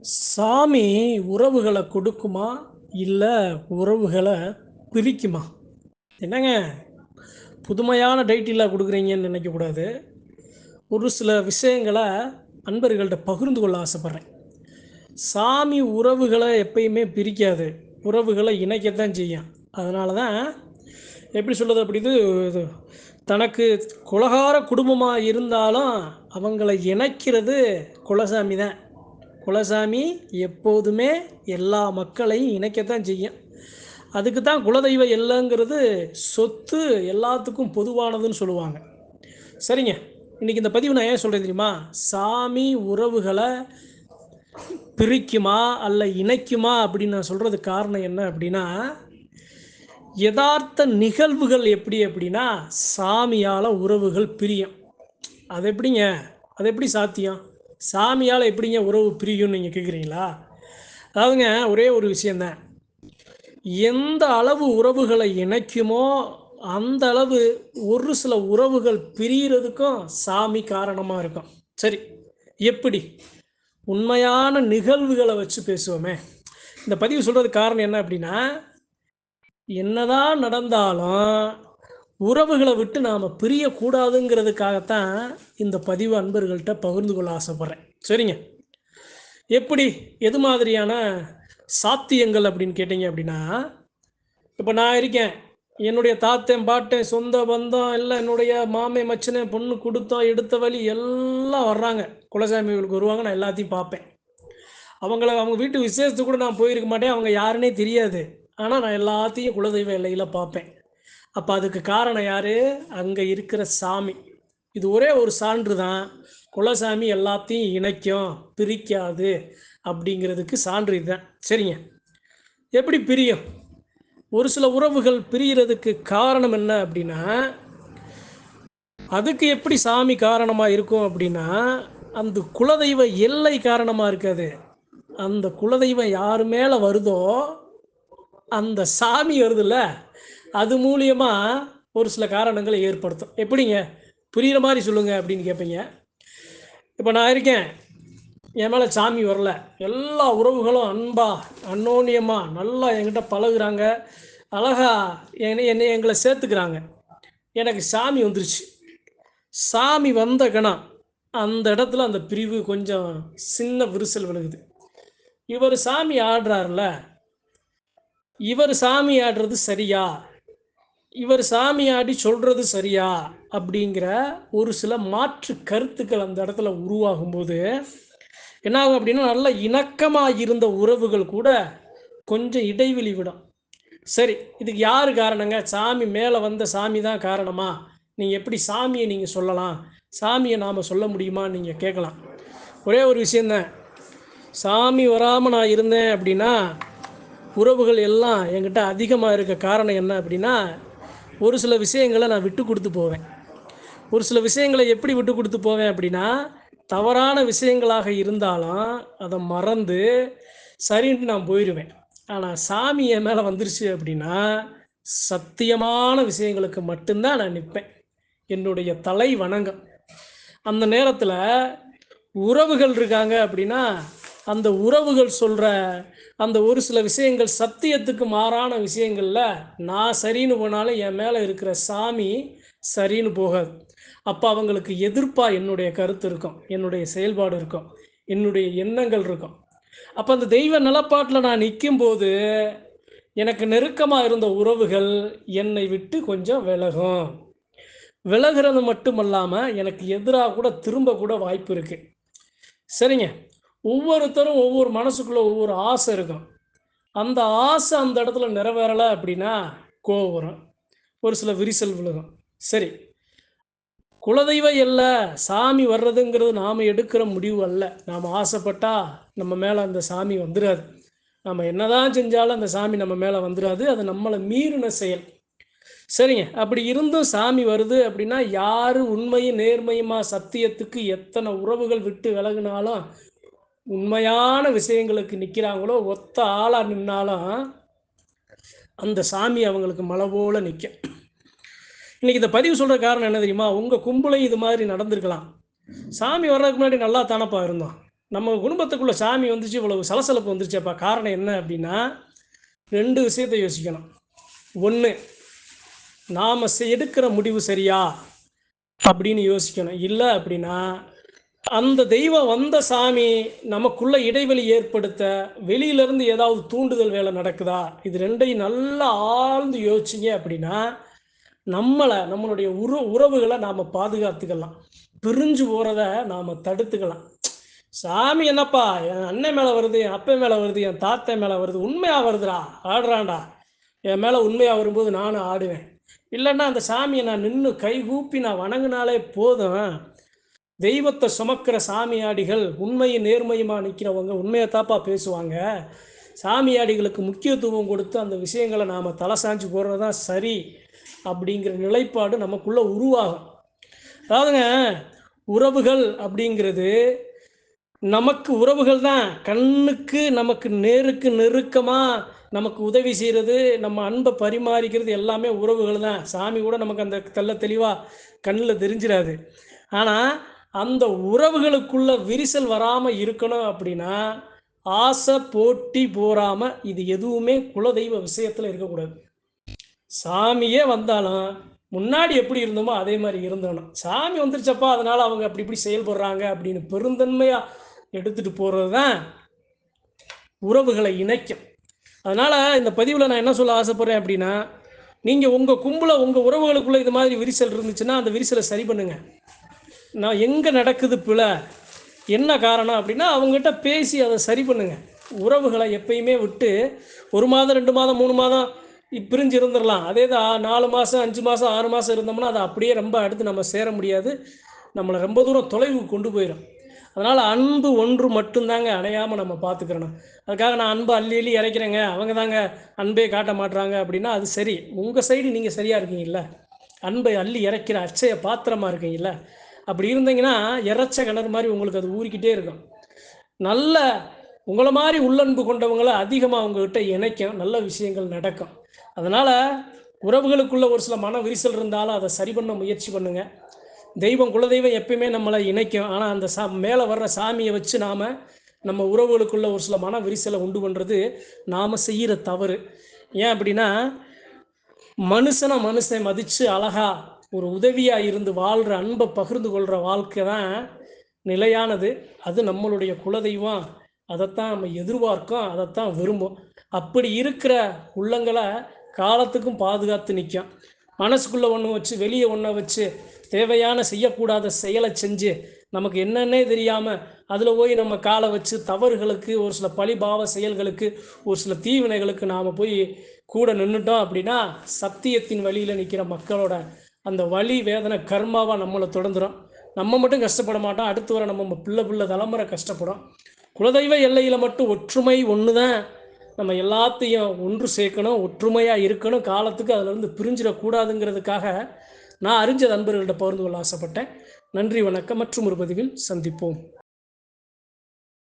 சாமி உறவுகளை கொடுக்குமா? இல்லை உறவுகளை பிரிக்குமா? என்னங்க? புதுமையான டைட்டிலாக கொடுக்குறீங்கன்னு நினைக்கக்கூடாது ஒரு சில விஷயங்களை அன்பர்கள்ட்ட பகிர்ந்து கொள்ள ஆசைப்பட்றேன். சாமி உறவுகளை எப்பயுமே பிரிக்காது. உறவுகளை இணைக்கத்தான் செய்யும். அதனால தான் எப்படி சொல்கிறது அப்படி இது இது தனக்கு குலகார குடும்பமாக இருந்தாலும் அவங்கள இணைக்கிறது குலசாமி தான் குலசாமி எப்போதுமே எல்லா மக்களையும் இணைக்கத்தான் செய்யும். அதுக்கு தான் குலதெய்வ இல்லைங்கிறது சொத்து எல்லாத்துக்கும் பொதுவானதுன்னு சொல்லுவாங்க. சரிங்க. இன்றைக்கி இந்த பதிவு நான் ஏன் சொல்கிறேன் தெரியுமா? சாமி உறவுகளை பிரிக்குமா அல்ல இணைக்குமா அப்படின்னு நான் சொல்கிறது காரணம் என்ன அப்படின்னா யதார்த்த நிகழ்வுகள் எப்படி அப்படின்னா சாமியால் உறவுகள் பிரியும். அது எப்படிங்க? அது எப்படி சாத்தியம்? சாமியால் எப்படிங்க உறவு பிரியும்னு நீங்கள் கேட்குறீங்களா அதாவதுங்க ஒரே ஒரு விஷயந்தான் எந்த அளவு உறவுகளை இணைக்குமோ அந்த அளவு ஒரு சில உறவுகள் பிரிகிறதுக்கும் சாமி காரணமாக இருக்கும். சரி எப்படி? உண்மையான நிகழ்வுகளை வச்சு பேசுவோமே. இந்த பதிவு சொல்கிறதுக்கு காரணம் என்ன அப்படின்னா என்னதான் நடந்தாலும் உறவுகளை விட்டு நாம் பிரியக்கூடாதுங்கிறதுக்காகத்தான் இந்த பதிவு அன்பர்கள்ட்ட பகிர்ந்து கொள்ள ஆசைப்பட்றேன். சரிங்க? எப்படி? எது மாதிரியான சாத்தியங்கள் அப்படின்னு கேட்டிங்க அப்படின்னா இப்போ நான் இருக்கேன். என்னுடைய தாத்தன் பாட்டன் சொந்த பந்தம் எல்லாம் என்னுடைய மாமே மச்சனை பொண்ணு கொடுத்தோம் எடுத்த வழி எல்லாம் வர்றாங்க. குலசாமிகளுக்கு வருவாங்க நான் எல்லாத்தையும் பார்ப்பேன். அவங்கள அவங்க வீட்டு விசேஷத்துக்கு கூட நான் போயிருக்க மாட்டேன். அவங்க யாருன்னே தெரியாது. ஆனால் நான் எல்லாத்தையும் குலதெய்வ எல்லையில் பார்ப்பேன். அப்போ அதுக்கு காரணம் யார்? அங்கே இருக்கிற சாமி. இது ஒரே ஒரு சான்று தான் குலசாமி எல்லாத்தையும் இணைக்கும் பிரிக்காது அப்படிங்கிறதுக்கு சான்று இதுதான். சரிங்க. எப்படி பிரியும்? ஒரு சில உறவுகள் பிரியறதுக்கு காரணம் என்ன அப்படின்னா அதுக்கு எப்படி சாமி காரணமாக இருக்கும் அப்படின்னா அந்த குலதெய்வ எல்லை காரணமாக இருக்காது. அந்த குலதெய்வம் யார் மேலே வருதோ அந்த சாமி வருதுல்ல. அது மூலியமாக ஒரு சில காரணங்களை ஏற்படுத்தும். எப்படிங்க? புரிகிற மாதிரி சொல்லுங்கள் அப்படின்னு கேட்பீங்க இப்போ நான் இருக்கேன். என் மேலே சாமி வரல. எல்லா உறவுகளும் அன்பா அன்னோன்யமாக நல்லா என்கிட்ட பழகுறாங்க. அழகா என்னை என்னை எங்களை சேர்த்துக்கிறாங்க. எனக்கு சாமி வந்துருச்சு. சாமி வந்த கணம் அந்த இடத்துல அந்த பிரிவு கொஞ்சம் சின்ன விரிசல் விழுகுது. இவர் சாமி ஆடுறாருல இவர் சாமி ஆடுறது சரியா? இவர் சாமியாடி சொல்கிறது சரியா? அப்படிங்கிற ஒரு சில மாற்று கருத்துக்கள் அந்த இடத்துல உருவாகும்போது என்ன ஆகும் அப்படின்னா நல்ல இணக்கமாக இருந்த உறவுகள் கூட கொஞ்சம் இடைவெளி விடும். சரி இதுக்கு யார் காரணங்க? சாமி மேலே வந்த சாமி தான் காரணமா? நீங்கள் எப்படி சாமியை நீங்கள் சொல்லலாம்? சாமியை நாம் சொல்ல முடியுமா நீங்கள் கேட்கலாம். ஒரே ஒரு விஷயந்தான் சாமி வராமல் நான் இருந்தேன் அப்படின்னா உறவுகள் எல்லாம் என்கிட்ட அதிகமாக இருக்க காரணம் என்ன அப்படின்னா ஒரு சில விஷயங்களை நான் விட்டு கொடுத்து போவேன். ஒரு சில விஷயங்களை எப்படி விட்டு கொடுத்து போவேன் அப்படின்னா தவறான விஷயங்களாக இருந்தாலும் அதை மறந்து சரின்ட்டு நான் போயிடுவேன் ஆனால் சாமி என் மேலே வந்துருச்சு அப்படின்னா சத்தியமான விஷயங்களுக்கு மட்டும்தான் நான் நிற்பேன். என்னுடைய தலை வணங்கம் அந்த நேரத்தில் உறவுகள் இருக்காங்க அப்படின்னா அந்த உறவுகள் சொல்கிற அந்த ஒரு சில விஷயங்கள் சத்தியத்துக்கு மாறான விஷயங்களில் நான் சரின்னு போனாலும் என் மேலே இருக்கிற சாமி சரின்னு போகாது. அப்போ அவங்களுக்கு எதிர்ப்பாக என்னுடைய கருத்து இருக்கும் என்னுடைய செயல்பாடு இருக்கும் என்னுடைய எண்ணங்கள் இருக்கும். அப்போ அந்த தெய்வ நிலப்பாட்டில் நான் நிற்கும்போது எனக்கு நெருக்கமாக இருந்த உறவுகள் என்னை விட்டு கொஞ்சம் விலகும். விலகிறது மட்டுமல்லாமல் எனக்கு எதிராக கூட திரும்ப கூட வாய்ப்பு இருக்குது சரிங்க? ஒவ்வொருத்தரும் ஒவ்வொரு மனசுக்குள்ளே ஒவ்வொரு ஆசை இருக்கும். அந்த ஆசை அந்த இடத்துல நிறைவேறலை அப்படின்னா கோவம் வரும். ஒரு சில விரிசல் விழுகும். சரி. குலதெய்வ இல்லை சாமி வர்றதுங்கிறது நாம் எடுக்கிற முடிவு அல்ல. நாம் ஆசைப்பட்டா நம்ம மேலே அந்த சாமி வந்துடாது நம்ம என்னதான் செஞ்சாலும் அந்த சாமி நம்ம மேலே வந்துடாது அது நம்மளை மீறின செயல். சரிங்க. அப்படி இருந்தும் சாமி வருது அப்படின்னா யார் உண்மையும் நேர்மையுமா சத்தியத்துக்கு எத்தனை உறவுகள் விட்டு விலகினாலும் உண்மையான விஷயங்களுக்கு நிற்கிறாங்களோ ஒத்த ஆளாக நின்னாலும் அந்த சாமி அவங்களுக்கு மலை போல நிற்கும் இன்றைக்கி இந்த பதிவு சொல்கிற காரணம் என்ன தெரியுமா? உங்கள் கும்பலையும் இது மாதிரி நடந்திருக்கலாம். சாமி வர்றதுக்கு முன்னாடி நல்லா தானப்பா இருந்தோம். நம்ம குடும்பத்துக்குள்ளே சாமி வந்துச்சு இவ்வளவு சலசலப்பு வந்துருச்சேப்பா. காரணம் என்ன அப்படின்னா ரெண்டு விஷயத்தை யோசிக்கணும். ஒன்று நாம் எடுக்கிற முடிவு சரியா? அப்படின்னு யோசிக்கணும். இல்லை அப்படின்னா அந்த தெய்வம் வந்த சாமி நமக்குள்ள இடைவெளி ஏற்படுத்த வெளியிலேருந்து ஏதாவது தூண்டுதல் வேலை நடக்குதா? இது ரெண்டையும் நல்லா ஆழ்ந்து யோசிச்சிங்க அப்படின்னா நம்மளை நம்மளுடைய உற உறவுகளை நாம் பாதுகாத்துக்கலாம். பிரிஞ்சு போகிறத நாம் தடுத்துக்கலாம். சாமி என்னப்பா என் அண்ணன் மேலே வருது என் அப்பன் மேலே வருது என் தாத்தா மேலே வருது உண்மையாக வருதுடா? ஆடுறான்டா. என் மேலே உண்மையாக வரும்போது நானும் ஆடுவேன். இல்லைன்னா அந்த சாமியை நான் நின்று கைகூப்பி நான் வணங்கினாலே போதும். தெய்வத்தை சுமக்கிற சாமியாடிகள் உண்மையும் நேர்மையுமா நிற்கிறவங்க உண்மையை தாப்பா பேசுவாங்க. சாமியாடிகளுக்கு முக்கியத்துவம் கொடுத்து அந்த விஷயங்களை நாம் தலை சாஞ்சு போடுறது தான் சரி அப்படிங்கிற நிலைப்பாடு நமக்குள்ளே உருவாகும். அதாவதுங்க உறவுகள் அப்படிங்கிறது நமக்கு உறவுகள் தான். கண்ணுக்கு நமக்கு நேருக்கு நெருக்கமாக நமக்கு உதவி செய்கிறது நம்ம அன்பை பரிமாறிக்கிறது எல்லாமே உறவுகள் தான். சாமி கூட நமக்கு அந்த தெல்ல தெளிவாக கண்ணில் தெரிஞ்சிடாது ஆனால் அந்த உறவுகளுக்குள்ள விரிசல் வராமல் இருக்கணும் அப்படின்னா ஆசை போட்டி போறாமல் இது எதுவுமே குலதெய்வ விஷயத்தில் இருக்கக்கூடாது. சாமியே வந்தாலும் முன்னாடி எப்படி இருந்தோமோ அதே மாதிரி இருந்தோணும் சாமி வந்துருச்சப்பா அதனால அவங்க அப்படி இப்படி செயல்படுறாங்க அப்படின்னு பெருந்தன்மையாக எடுத்துட்டு போகிறது தான் உறவுகளை இணைக்கும். அதனால் இந்த பதிவில் நான் என்ன சொல்ல ஆசைப்பட்றேன் அப்படின்னா நீங்கள் உங்கள் கும்பல உங்கள் உறவுகளுக்குள்ளே இது மாதிரி விரிசல் இருந்துச்சுன்னா அந்த விரிசலை சரி பண்ணுங்கள் நான் எங்கே நடக்குது பிழை? என்ன காரணம் அப்படின்னா அவங்ககிட்ட பேசி அதை சரி பண்ணுங்கள் உறவுகளை எப்பயுமே விட்டு ஒரு மாதம் ரெண்டு மாதம் மூணு மாதம் பிரிஞ்சு இருந்துடலாம் அதே தான் நாலு மாதம் அஞ்சு மாதம் ஆறு மாதம் இருந்தோம்னா அதை அப்படியே ரொம்ப அடுத்து நம்ம சேர முடியாது. நம்மளை ரொம்ப தூரம் தொலைவு கொண்டு போயிடும் அதனால் அன்பு ஒன்று மட்டும்தாங்க அணையாமல் நம்ம பார்த்துக்கிறணும் அதுக்காக நான் அன்பு அள்ளி அள்ளி இறைக்கிறேங்க. அவங்க தாங்க அன்பே காட்ட மாட்றாங்க அப்படின்னா அது சரி. உங்கள் சைடு நீங்கள் சரியாக இருக்கீங்கல்ல? அன்பை அள்ளி இறைக்கிற அச்சய பாத்திரமாக இருக்கீங்கல்ல? அப்படி இருந்தீங்கன்னா இறைச்ச கிணறு மாதிரி உங்களுக்கு அது ஊறிக்கிட்டே இருக்கும். நல்ல உங்களை மாதிரி உள்ளன்பு கொண்டவங்களை அதிகமாக உங்ககிட்ட இணைக்கும். நல்ல விஷயங்கள் நடக்கும். அதனால் உறவுகளுக்குள்ள ஒரு சில மன விரிசல் இருந்தாலும் அதை சரி பண்ண முயற்சி பண்ணுங்க. தெய்வம் குலதெய்வம் எப்பயுமே நம்மளை இணைக்கும். ஆனால் அந்த சா மேலே வர்ற சாமியை வச்சு நாம் நம்ம உறவுகளுக்குள்ள ஒரு சில மன விரிசலை உண்டு பண்ணுறது நாம் செய்கிற தவறு. ஏன் அப்படின்னா மனுஷனை மனுஷன் மதித்து அழகா ஒரு உதவியாக இருந்து வாழ்கிற அன்பை பகிர்ந்து கொள்கிற வாழ்க்கை தான் நிலையானது. அது நம்மளுடைய குலதெய்வம். அதைத்தான் நம்ம எதிர்பார்க்கோம் அதைத்தான் விரும்பும். அப்படி இருக்கிற உள்ளங்களை காலத்துக்கும் பாதுகாத்து நிற்கும் மனசுக்குள்ளே ஒன்று வச்சு வெளியே ஒன்றை வச்சு தேவையான செய்யக்கூடாத செயலை செஞ்சு நமக்கு என்னன்னே தெரியாமல் அதில் போய் நம்ம காலை வச்சு தவறுகளுக்கு ஒரு சில பழிபாவ செயல்களுக்கு ஒரு சில தீவினைகளுக்கு நாம் போய் கூட நின்றுட்டோம் அப்படின்னா சத்தியத்தின் வழியில் நிற்கிற மக்களோட அந்த வலி வேதனை கர்மாவாக நம்மளை தொடர்ந்துடும் நம்ம மட்டும் கஷ்டப்பட மாட்டோம். அடுத்து வர நம்ம பிள்ளை பிள்ளை தலைமுறை கஷ்டப்படும். குலதெய்வ எல்லையில் மட்டும் ஒற்றுமை ஒன்று தான் நம்ம எல்லாத்தையும் ஒன்று சேர்க்கணும் ஒற்றுமையாக இருக்கணும். காலத்துக்கு அதிலிருந்து பிரிஞ்சிடக்கூடாதுங்கிறதுக்காக நான் அறிஞ்ச நண்பர்கள்ட்ட பகிர்ந்து கொள்ள ஆசைப்பட்டேன். நன்றி வணக்கம். மற்றும் ஒரு பதிவில் சந்திப்போம்.